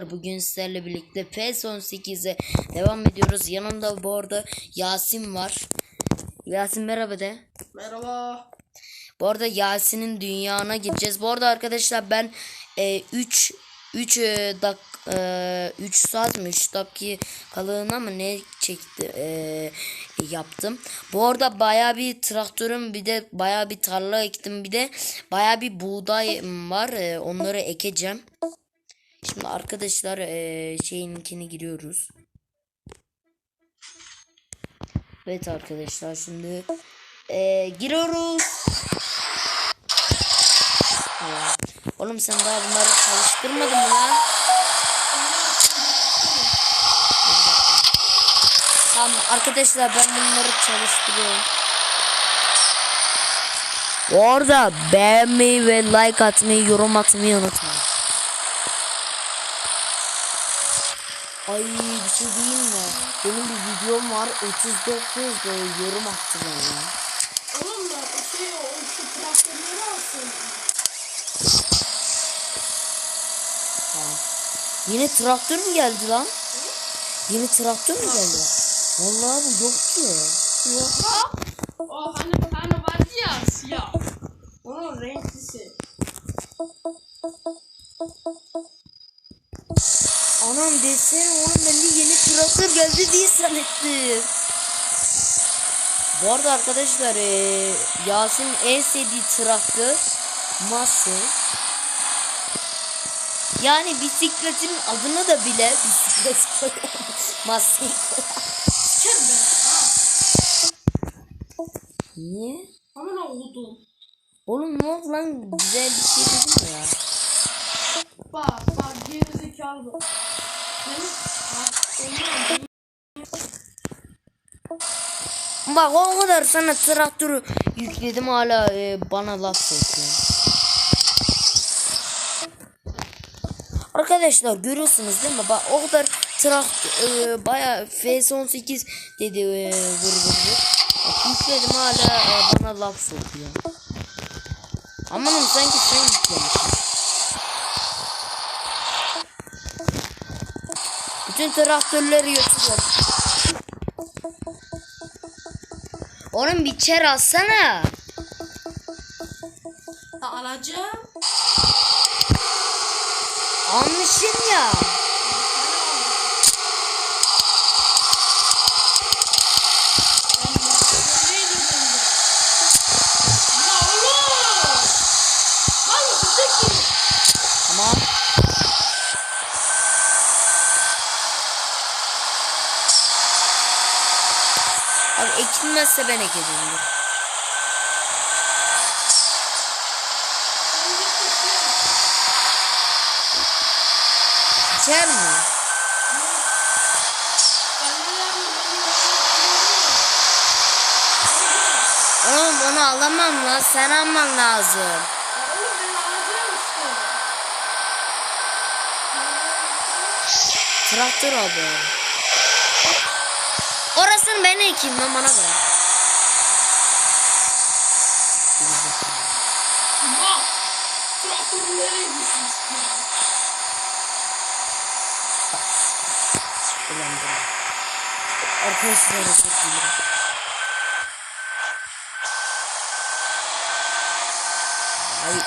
Bugün sizlerle birlikte PES 18'e devam ediyoruz. Yanımda bu arada Yasin var. Yasin merhaba de. Merhaba. Bu arada Yasin'in dünyana gideceğiz. Bu arada arkadaşlar ben 3 3 dak 3 saat mi 3 dakikalığına mı ne çekti e, yaptım. Bu arada baya bir traktörüm bir de baya bir tarla ektim bir de baya bir buğday var. E, onları ekeceğim. Şimdi arkadaşlar e, şeyinkini giriyoruz. Evet arkadaşlar şimdi e, giriyoruz. Oğlum sen daha bunları çalıştırmadın mı lan? Tamam arkadaşlar ben bunları çalıştırıyorum. Bu arada beğenmeyi ve like atmayı, yorum atmayı unutmayın. Ay bir şey diyeyim mi? Benim bir videom var 39 böyle yorum attılar ya. Oğlum da şey o şu traktörleri alsın. Tamam. Yine traktör mü geldi lan? Yeni traktör mü geldi? Vallahi bu yok ki. Yok? O hani hani vardı ya siyah. Onun renklisi. Anam desene oğlum ben de yeni traktör geldi diye zannettim. Bu arada arkadaşlar eee Yasin'in en sevdiği traktör Massey. Yani bisikletin adını da bile bisiklet koyuyor. Massey koyuyor. Sikerim ben ha. Niye? Aman oğlum. Ne oldu lan? Güzel bir şey dedim ya. Bak bak gerizekalı bak o kadar sana traktörü yükledim hala e, bana laf sokuyor. Arkadaşlar görüyorsunuz değil mi? Bak o kadar traktör e, baya FS18 dedi e, vur vur vur. Bak, yükledim hala e, bana laf sokuyor. Amanım sanki sen yüklemişsin. Bütün traktörleri götürüyor. Oğlum bir çer alsana. da alacağım. Almışsın ya. Tamam. Abi ekilmezse ben ekeceğim. İçer mi? Oğlum onu alamam lan. Sen alman lazım. Traktör abi. Orasını ben ekeyim lan bana bırak. Arkadaşlar özür dilerim. Ay.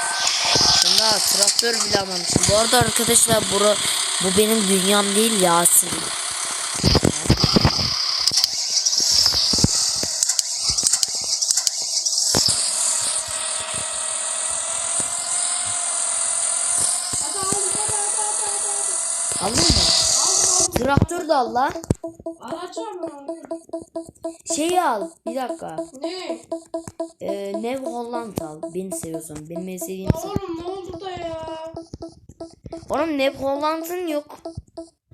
Daha traktör bile almamışım. Bu arada arkadaşlar bura, bu benim dünyam değil Yasin. Aldın mı? Traktör de al lan. Onu. Şeyi al. Bir dakika. Ne? Ee, Nev Holland al. Beni seviyorsan. Benim en sevdiğim Ya sen. oğlum ne oldu da ya? Oğlum Nev Holland'ın yok.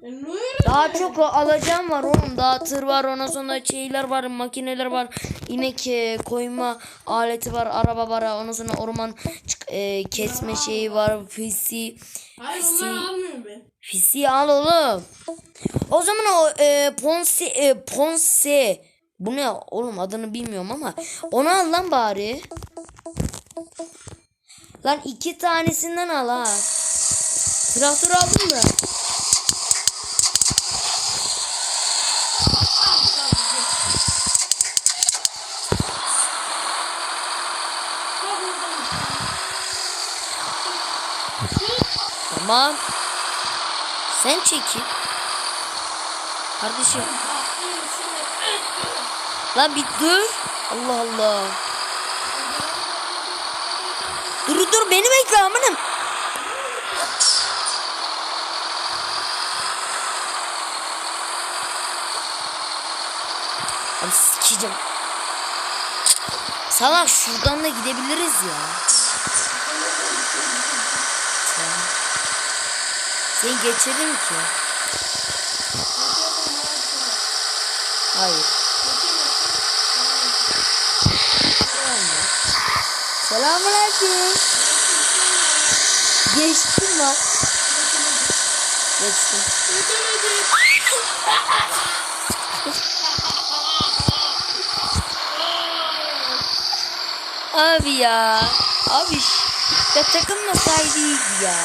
E? Daha çok alacağım var oğlum. Daha tır var. Ondan sonra şeyler var. Makineler var. İnek e, koyma aleti var. Araba var. Ondan sonra orman çık- e, kesme şeyi var. Fisi. Hayır onları almıyorum ben. Fisi al oğlum. O zaman o e, Ponce e, Ponce bu ne oğlum adını bilmiyorum ama onu al lan bari. Lan iki tanesinden al ha. Traktör aldın mı? Tamam. Sen çekil. Kardeşim. Lan bir dur. Allah Allah. Dur dur beni bekle amınım. Abi sikeceğim. Salak şuradan da gidebiliriz ya. Sen, sen geçelim ki. Hayır. Selamünaleyküm. Geçtim lan. Geçtim. Abi ya. Abi ya takılmasaydı iyiydi ya.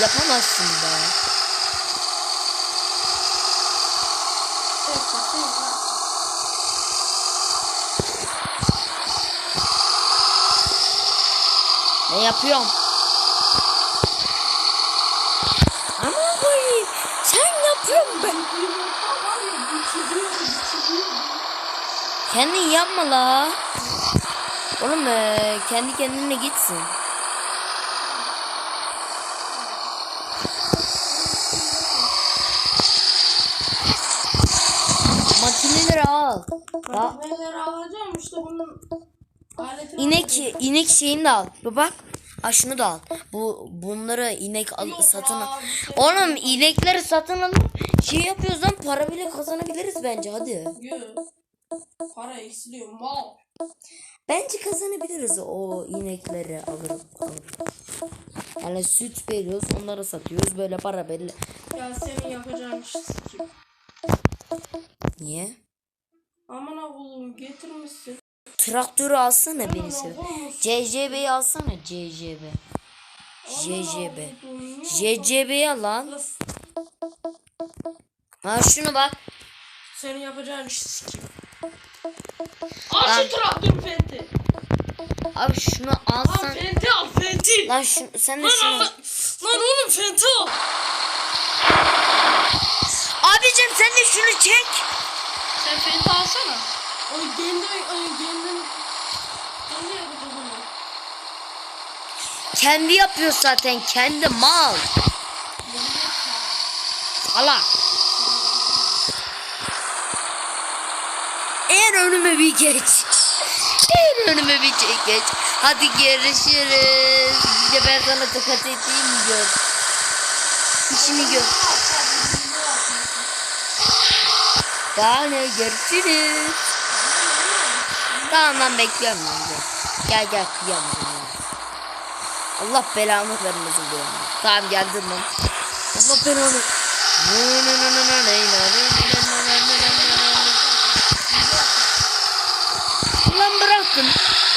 Yapamazsın be. Ne yapıyorum? Ama koyayım. Sen yapıyorsun ben. Kendin yapma la. Oğlum eee, kendi kendine gitsin. Al. Ya, Neler alacağım işte bunun aletini inek inek şeyini de al. Bak. Ha şunu da al. Bu bunları inek al, Yok satın al. abi, şey- Oğlum inekleri satın alıp şey yapıyoruz lan para bile kazanabiliriz bence hadi. Yok. Para eksiliyor mal. Bence kazanabiliriz o inekleri alırım. alırım. Yani süt veriyoruz onları satıyoruz böyle para belli. Ya senin yapacağın iş sikim. Niye? Aman oğlum getirmişsin. Traktörü alsana birisi. oğlum, CCB'yi alsana CCB. JCB'yi al lan. Kız, Ha şunu bak. Senin yapacağın iş sikim. Al şu traktör fenti. Abi şunu Al alsan. fenti al fenti. Lan şu, sen de Lan, şunu. al- lan oğlum fenti al. Abicim sen de şunu çek. Sen fenti alsana. Onu kendi onu kendin kendi yapacağız onu. Kendi yapıyor zaten kendi mal. Allah. Eğer önüme bir geç. Eğer önüme bir çek geç. Hadi görüşürüz. Bir de ben sana dikkat edeyim gör. İşini gör. Daha görüşürüz. Tamam lan bekliyorum ben de. Gel gel kıyamam. ya. Allah belamı vermesin diyorum. Tamam geldim lan. Allah belanı. Ulan bırakın.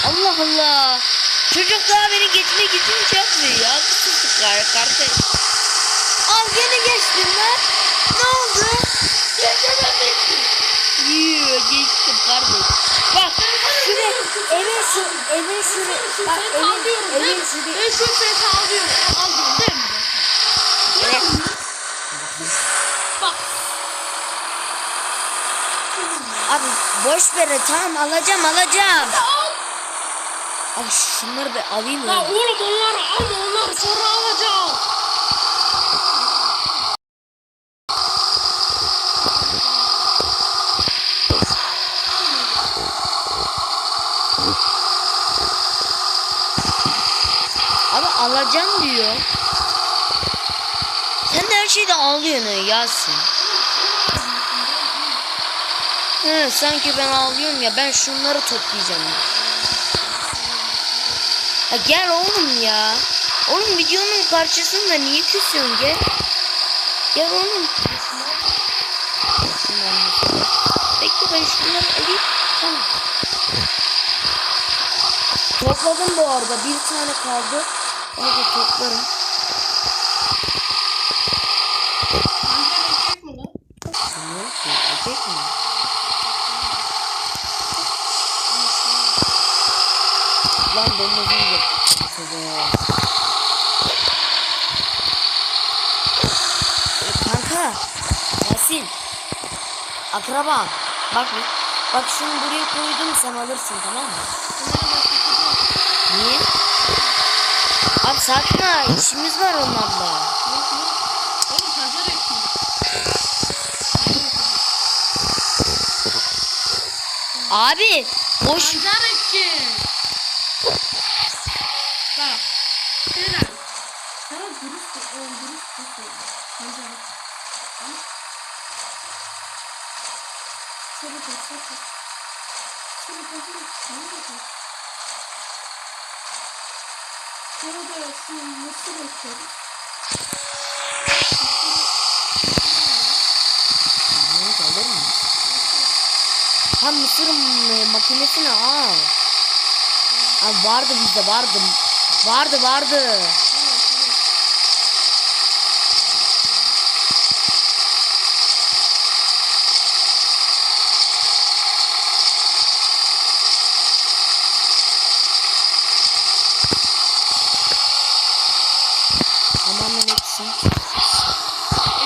Allah Allah. Çocuk daha beni geçmek için şey yapmıyor ya. Kısıtlık kardeş. Al gene geçtin lan. Ne oldu? Yürü geçtim kardeş. Bak şuraya evin şu evin şuraya bak evin evin şuraya Ben şu fenti alıyorum. Alıyorum değil mi? Evet. Bak. Abi boş ver tamam alacağım alacağım. Al. Abi şunları bir alayım La ya. oğlum onları alma onları sonra alacağım. Abi alacağım diyor. Sen de her şeyde ağlıyorsun Yasin. He, sanki ben ağlıyorum ya ben şunları toplayacağım. Ya. Gel oğlum ya. Oğlum videonun karşısında niye küsüyorsun gel. Gel oğlum. Bekle ben şunları alayım. Tamam. Topladım bu arada. Bir tane kaldı. Burada toplarım. Amcam erkek mi lan? Bilmiyorum ki erkek mi? Lan domuzun yok. Kanka. Yasin. Akraba. Bak Bak şunu buraya koydum sen alırsın tamam mı? Niye? Abi satma işimiz var onlarla. Abi boş Pazar ekmeği. De şu mısır. Ne alır mı? Ha mısır makinesini al. Ha vardı bizde vardı. Vardı vardı. Eksin.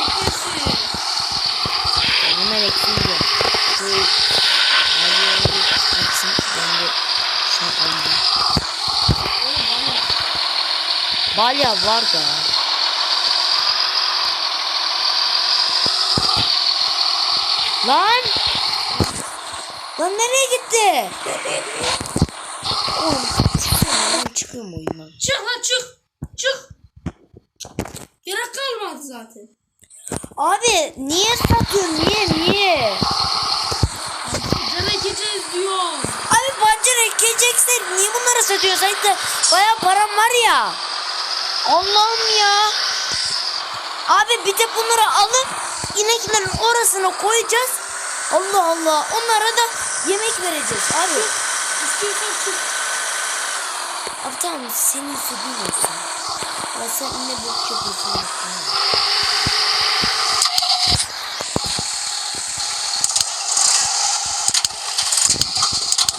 Eklesin. Tamamen eksin diyor. Şu Abi eksin. Ben de şunu alayım. Balya var da. Lan! Lan nereye gitti? Oğlum lan çıkıyorum oyundan. Çık lan çık. Çık. Gerek kalmadı zaten. Abi niye satıyorsun niye niye? Cana gideceğiz diyor. Abi pancar ekeceksin niye bunları satıyorsun? De baya param var ya. Allah'ım ya. Abi bir de bunları alıp ineklerin orasına koyacağız. Allah Allah. Onlara da yemek vereceğiz abi. İstiyorsan çık. Abi tamam senin istediğin olsun. Ya sen yine bok yapıyorsun.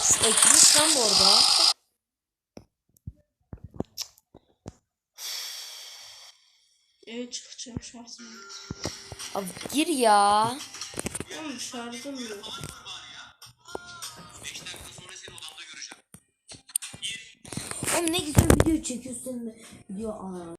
Şu ekmiş lan bu arada. Evet çıkacağım şarjım. Abi gir ya. Oğlum şarjım yok. Oğlum ne güzel video çekiyorsun. Video aa.